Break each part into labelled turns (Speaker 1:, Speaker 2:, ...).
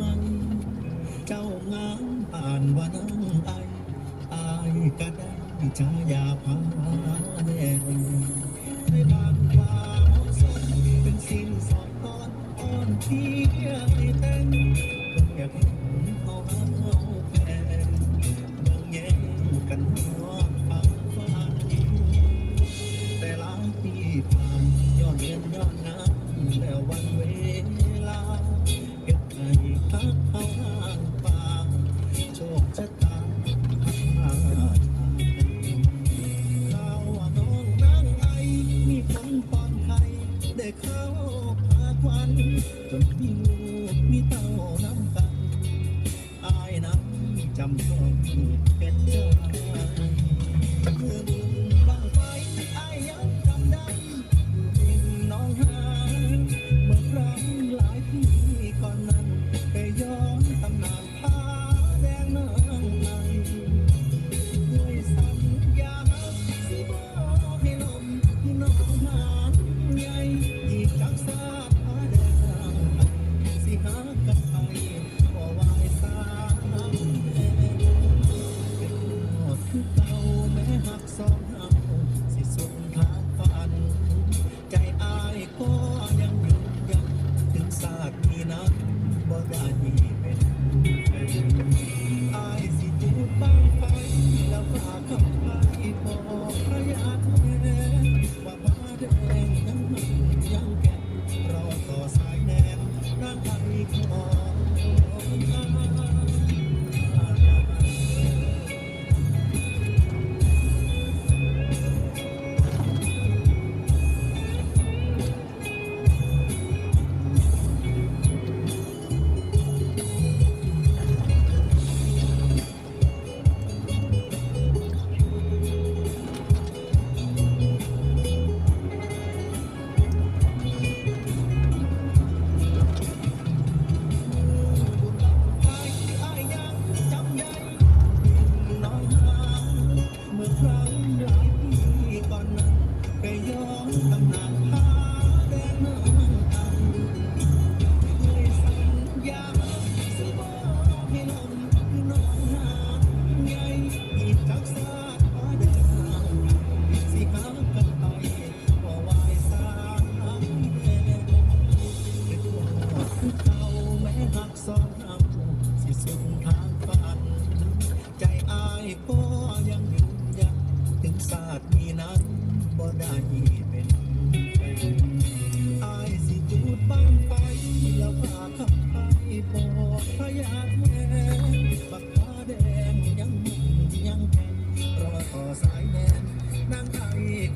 Speaker 1: มั
Speaker 2: นเจ้างามอ่านวัานังไอไอก็ได้ชายาพาแน่ไม่บางความสนเป็นสิ่งสอนตอนอ่อนเที่ยงแต่งอยากให็นเขาเอา จำต้องผิดเป็นเจ้าเมื่อบุญบังไฟอายังจำได้อยู่ริน้องหานเมื่อครั้งหลายปีก่อนนั้นไปยอม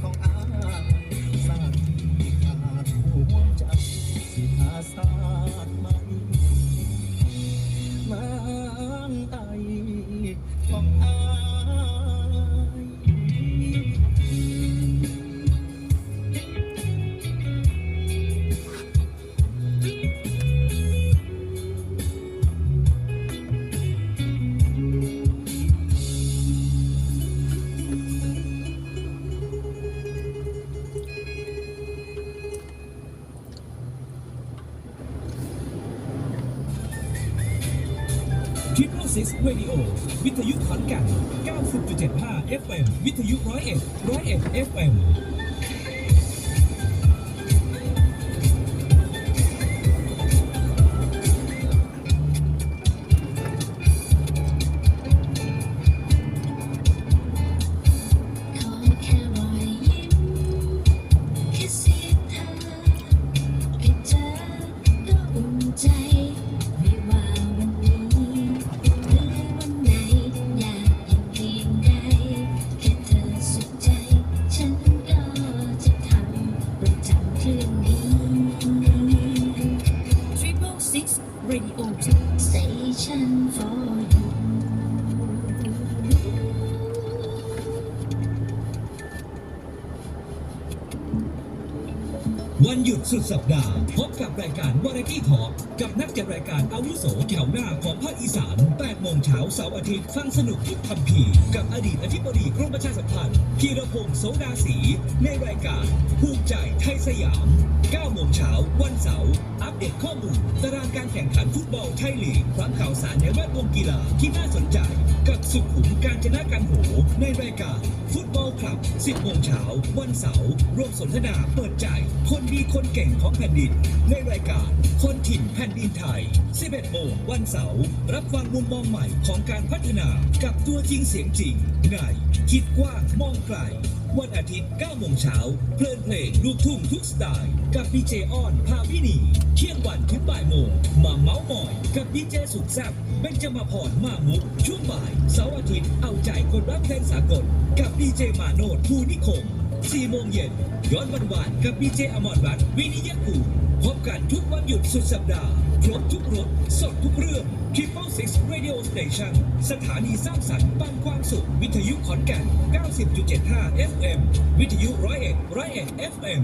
Speaker 2: ของอา Kiss Radio วิทยุขอน
Speaker 3: แก่น90.75 FM วิทยุ101 101 FM สัปดาห์ พบกับรายการวาไรตี้ทอ l k กับนักจัดรายการอาวุโสแถวหน้าของภาคอีสาน8โมงเช้าเสาร์อาทิตย์ฟังสนุกทุกคำพีกับอดีตอธิบดีกรมประชาสัมพันธ์พีรพงศ์โสดาสีในรายการภูมิใจไทยสยาม9โมงเช้าวันเสาร์อัปเดตข้อมูลตารางการแข่งขันฟุตบอลไทยลีกพร้อมข่าวสารในแวดวงกีฬาที่น่าสนใจ กับสุขุมการจนะกันโหในรายการฟุต 10โมงเช้าวันเสาร์ร่วมสนทนาเปิดใจ คนดีคนเก่งของแผ่นดิน ในรายการคนถิ่นแผ่นดินไทย 11โมงวันเสาร์รับฟังมุมมองใหม่ของการพัฒนากับตัวจริงเสียงจริงในคิดกว้างมองไกลวันอาทิตย์9โมงเช้าเพลินเพลงลูกทุ่งทุกสไตล์ กับดีเจอ้อนพาวินีเที่ยงวันถึงบ่ายโมงมาเมาส์มอย กับดีเจสุดแซ่บเบนจมาพรมามุก ช่วงบ่ายเสาร์อาทิตย์เอาใจคนรักเพลงสากล กับดีเจมาโนดภูนิคม4โมงเย็นย้อนวันวานกับดีเจอมรรัตน์วินิยกูล พบกันทุกวันหยุดสุดสัปดาห์ ครบทุกรถสดทุกเรื่อง Triple Six Radio Station สถานีสร้างสรรค์ปันความสุข วิทยุขอนแก่น 90.75 FM วิทยุร้อยเอ็ดร้อยเอ็ด FM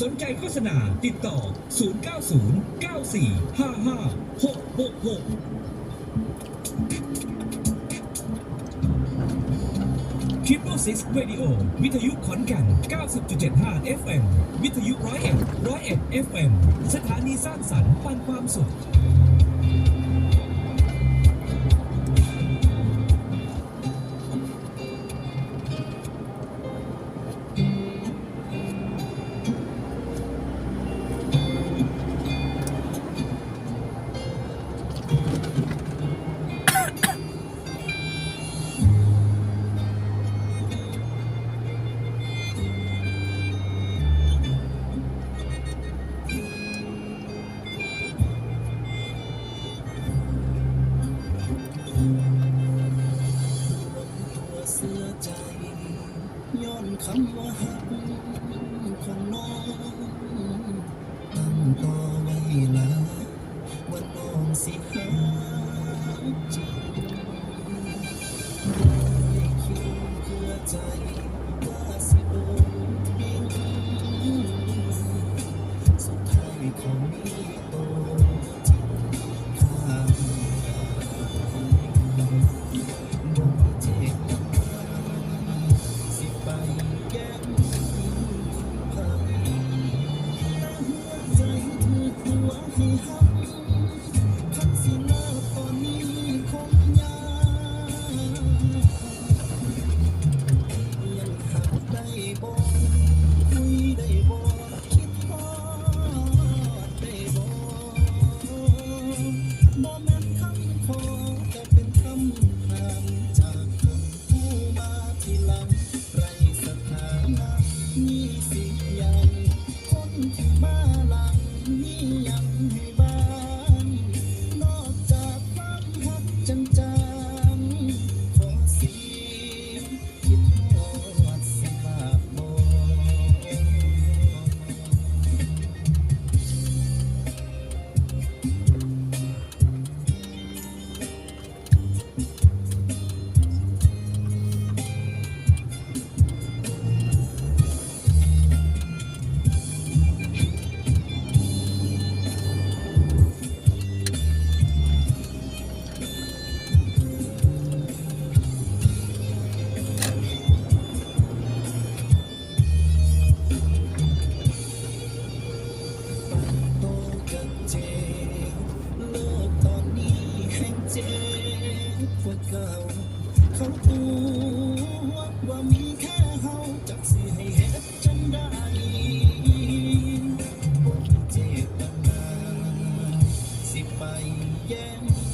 Speaker 3: สนใจโฆษณาติดต่อ 090 9455 666 Triple Six Radio วิทยุขอนแก่น 90.75 FM วิทยุร้อยเอ็ดร้อยเอ็ด FM สถานีสร้างสรรค์ปันความสุข
Speaker 2: แ